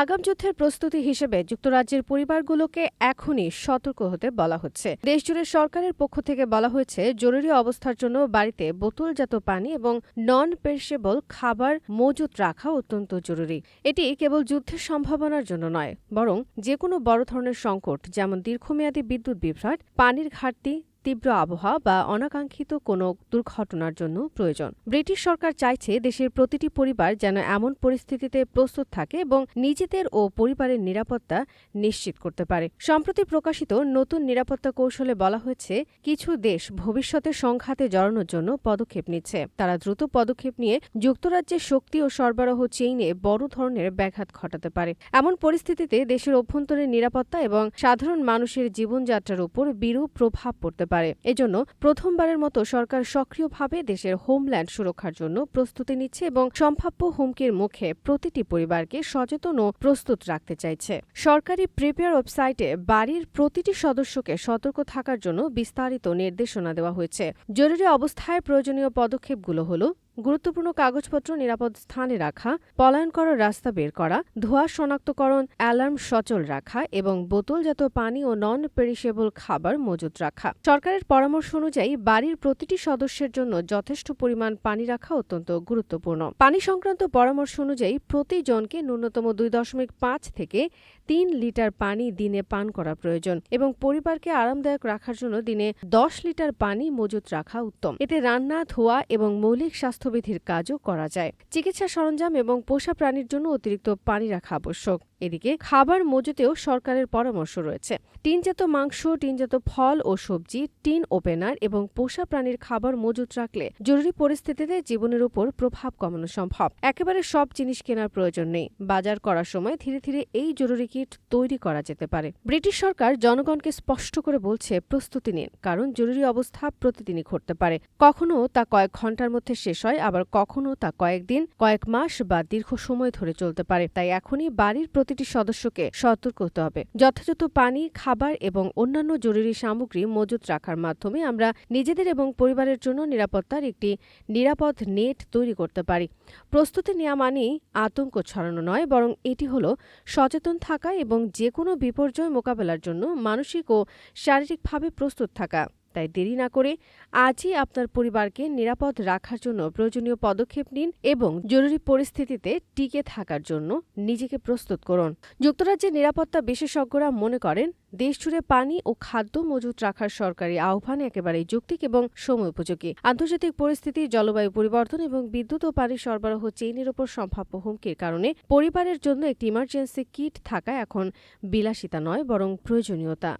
আগাম যুদ্ধের প্রস্তুতি হিসেবে যুক্তরাজ্যের পরিবারগুলোকে এখনই সতর্ক হতে বলা হচ্ছে। দেশজুড়ে সরকারের পক্ষ থেকে বলা হয়েছে, জরুরি অবস্থার জন্য বাড়িতে বোতলজাত পানি এবং নন পেরিশেবল খাবার মজুত রাখা অত্যন্ত জরুরি। এটি কেবল যুদ্ধের সম্ভাবনার জন্য নয়, বরং যে কোনো বড় ধরনের সংকট, যেমন দীর্ঘমেয়াদী বিদ্যুৎ বিভ্রাট, পানির ঘাটতি তীব্র আবহাওয়া বা অনাকাঙ্ক্ষিত কোনো দুর্ঘটনার জন্য প্রয়োজন। ব্রিটিশ সরকার চাইছে দেশের প্রতিটি পরিবার যেন এমন পরিস্থিতিতে প্রস্তুত থাকে এবং নিজেদের ও পরিবারের নিরাপত্তা নিশ্চিত করতে পারে। সম্প্রতি প্রকাশিত নতুন নিরাপত্তা কৌশলে বলা হয়েছে, কিছু দেশ ভবিষ্যতে সংঘাতে জড়ানোর জন্য পদক্ষেপ নিচ্ছে। তারা দ্রুত পদক্ষেপ নিয়ে যুক্তরাজ্যের শক্তি ও সরবরাহ চেইনে বড় ধরনের ব্যাঘাত ঘটাতে পারে। এমন পরিস্থিতিতে দেশের অভ্যন্তরীণ নিরাপত্তা এবং সাধারণ মানুষের জীবনযাত্রার উপর বিরূপ প্রভাব পড়তে পারে। এজন্য প্রথমবারের মতো সরকার সক্রিয়ভাবে দেশের হোমল্যান্ড সুরক্ষার জন্য প্রস্তুতি নিচ্ছে এবং সম্ভাব্য হুমকির মুখে প্রতিটি পরিবারকে সচেতন ও প্রস্তুত রাখতে চাইছে। সরকারি প্রিপেয়ার ওয়েবসাইটে বাড়ির প্রতিটি সদস্যকে সতর্ক থাকার জন্য বিস্তারিত নির্দেশনা দেওয়া হয়েছে। জরুরি অবস্থায় প্রয়োজনীয় পদক্ষেপগুলো হলো গুরুত্বপূর্ণ কাগজপত্র নিরাপদ স্থানে রাখা, পলায়ন করার রাস্তা বের করা, ধোঁয়া শনাক্তকরণ, অ্যালার্ম সচল রাখা এবং বোতলজাত পানি ও নন পেরিশেবল খাবার মজুত রাখা। সরকারের পরামর্শ অনুযায়ী বাড়ির প্রতিটি সদস্যের জন্য যথেষ্ট পরিমাণ পানি রাখা অত্যন্ত গুরুত্বপূর্ণ। পানি সংক্রান্ত পরামর্শ অনুযায়ী প্রতিজনকে ন্যূনতম দুই দশমিক পাঁচ থেকে তিন লিটার পানি দিনে পান করা প্রয়োজন এবং পরিবারকে আরামদায়ক রাখার জন্য দিনে দশ লিটার পানি মজুত রাখা উত্তম। এতে রান্না, ধোয়া এবং মৌলিক স্বাস্থ্যবিধির কাজও করা যায়। চিকিৎসা সরঞ্জাম এবং পোষা প্রাণীর জন্য অতিরিক্ত পানি রাখা আবশ্যক। এদিকে খাবার মজুতেও সরকারের পরামর্শ রয়েছে। টিনজাত মাংস টিনজাত ফল ও সবজি, টিন ওপেনার এবং পোষা প্রাণীর খাবার মজুত রাখলে জরুরি পরিস্থিতিতে জীবনের উপর প্রভাব কমানো সম্ভব। একেবারে সব জিনিস কেনার প্রয়োজন নেই। বাজার করার সময় ধীরে ধীরে এই জরুরি কিট তৈরি করা যেতে পারে। ব্রিটিশ সরকার জনগণকে স্পষ্ট করে বলছে, প্রস্তুতি নিন, কারণ জরুরি অবস্থা প্রতিদিনই ঘটতে পারে। কখনো তা কয়েক ঘণ্টার মধ্যে শেষ হয়, আবার কখনো তা কয়েকদিন, কয়েক মাস বা দীর্ঘ সময় ধরে চলতে পারে। তাই এখনই বাড়ির প্রতিটি সদস্যকে সতর্ক হতে হবে। যথাযথ পানি, খাবার এবং অন্যান্য জরুরি সামগ্রী মজুত রাখার মাধ্যমে আমরা নিজেদের এবং পরিবারের জন্য নিরাপত্তার একটি নিরাপদ নেট তৈরি করতে পারি। প্রস্তুতি নেওয়া মানেই আতঙ্ক ছড়ানো নয়, বরং এটি হলো সচেতন থাকা এবং যে কোনো বিপর্যয় মোকাবেলার জন্য মানসিক ও শারীরিকভাবে প্রস্তুত থাকা। তাই দেরি না করে আজই আপনার পরিবারকে নিরাপদ রাখার জন্য প্রয়োজনীয় পদক্ষেপ নিন এবং জরুরি পরিস্থিতিতে টিকে থাকার জন্য নিজেকে প্রস্তুত করুন। যুক্তরাজ্যের নিরাপত্তা বিশেষজ্ঞরা মনে করেন দেশজুড়ে পানি ও খাদ্য মজুত রাখার সরকারি আহ্বান একেবারেই যৌক্তিক এবং সময় উপযোগী। আন্তর্জাতিক পরিস্থিতি, জলবায়ু পরিবর্তন এবং বিদ্যুৎ ও পানি সরবরাহ চেইনের ওপর সম্ভাব্য হুমকির কারণে পরিবারের জন্য একটি ইমার্জেন্সি কিট থাকা এখন বিলাসিতা নয়, বরং প্রয়োজনীয়তা।